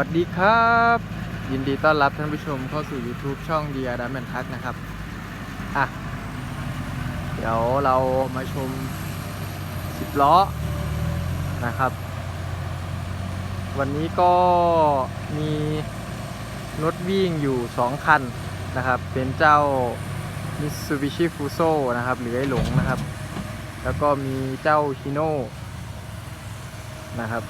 วัสดีครับ ยินดีต้อนรับท่านผู้ชมเข้าสู่ YouTube ช่อง d ีอาดัมแมนทักนะครับ อะ เดี๋ยวเรามาชม 10 ล้อนะครับ วันนี้ก็มีรถวิ่งอยู่ 2 คันนะครับ เป็นเจ้า Mitsubishi Fuso นะครับ หรือไอ้หลงนะครับ แล้วก็มีเจ้า Hino นะครับ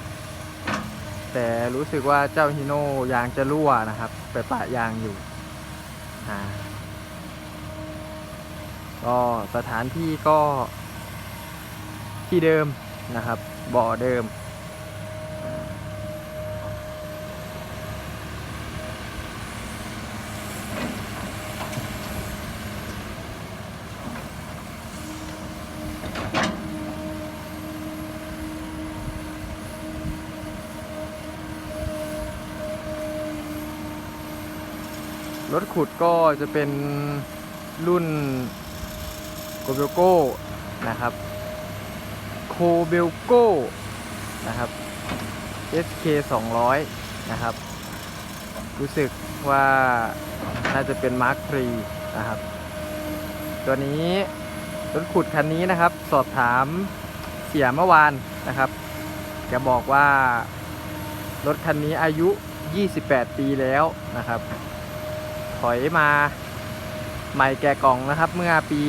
แต่รู้สึกว่าเจ้าฮิโน่ยางจะรั่วนะครับ ไปปะยางอยู่ก็สถานที่ก็ที่เดิมนะครับ บ่อเดิม รถขุดก็จะเป็นรุ่นโคเบลโก้นะครับโคเบลโก้นะครับ SK 200นะครับ รู้สึกว่าน่าจะเป็นมาร์คทรีนะครับ ตัวนี้รถขุดคันนี้นะครับ สอบถามเสียเมื่อวานนะครับแกบอกว่ารถคันนี้อายุ 28 ปีแล้วนะครับ ถอยมาใหม่แก่กล่องนะครับ เมื่อปี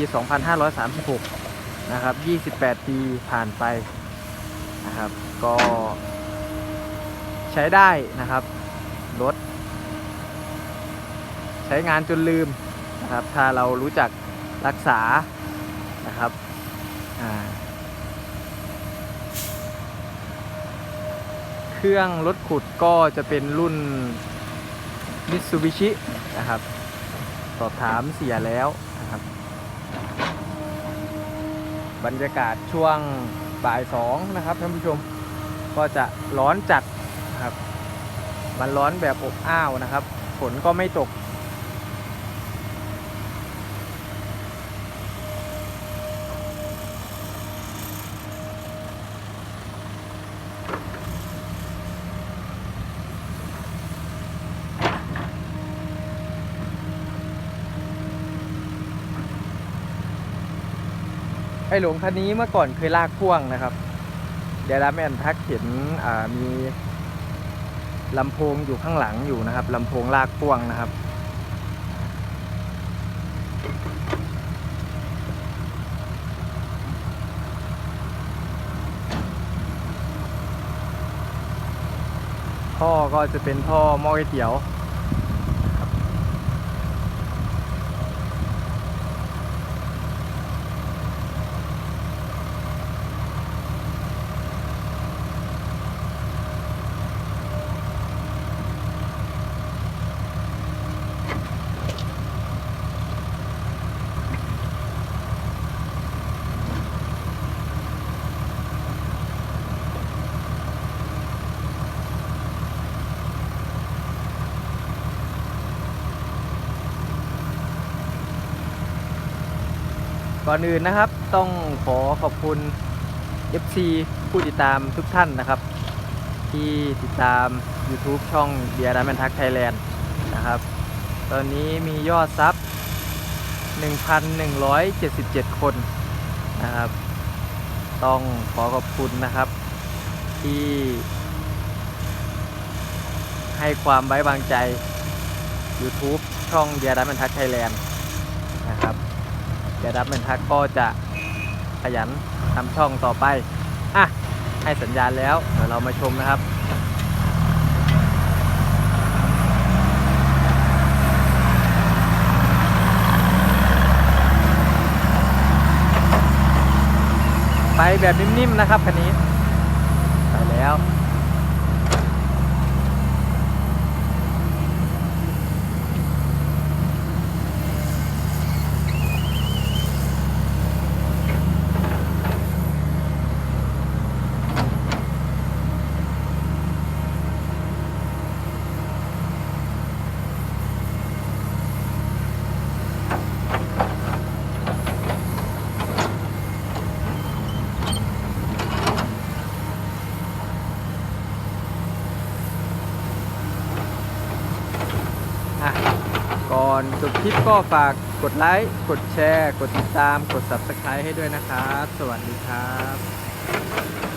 2536 นะครับ 28 ปีผ่านไปนะครับ ก็ใช้ได้นะครับ รถ ใช้งานจนลืมนะครับ ถ้าเรารู้จักรักษานะครับเครื่องรถขุดก็จะเป็นรุ่นมิตซูบิชิ นะครับ สอบถามเสียแล้วนะครับ บรรยากาศช่วงบ่ายสองนะครับท่านผู้ชมก็จะร้อนจัดครับ มันร้อนแบบอบอ้าวนะครับ ฝนก็ไม่ตก ไอหลงคันนี้เมื่อก่อนเคยลากพ่วงนะครับ เดี๋ยวรับแอนทักเห็นมีลำโพงอยู่ข้างหลังอยู่นะครับลำโพงลากพ่วงนะครับ ท่อก็จะเป็นท่อหม้อก๋วยเตี๋ยว ก่อนอื่นนะครับ ต้องขอขอบคุณ FC ผู้ติดตามทุกท่านนะครับ ที่ติดตาม YouTube ช่องเบียร์ดามันทักไทยแลนด์นะครับ ตอนนี้มียอดซับ 1,177 คนนะครับ ต้องขอขอบคุณนะครับ ที่ ให้ความไว้วางใจ YouTube ช่องเบียร์ดามันทักไทยแลนด์ เดี๋ยวรับเป็นทักก็จะขยันทำช่องต่อไป อะ ให้สัญญาณแล้ว เดี๋ยวเรามาชมนะครับไปแบบนิ่มๆนะครับคันนี้ ไปแล้ว อะก่อนจบคลิปก็ฝากกดไลค์ กดแชร์ กดติดตาม กด Subscribe ให้ด้วยนะครับ สวัสดีครับ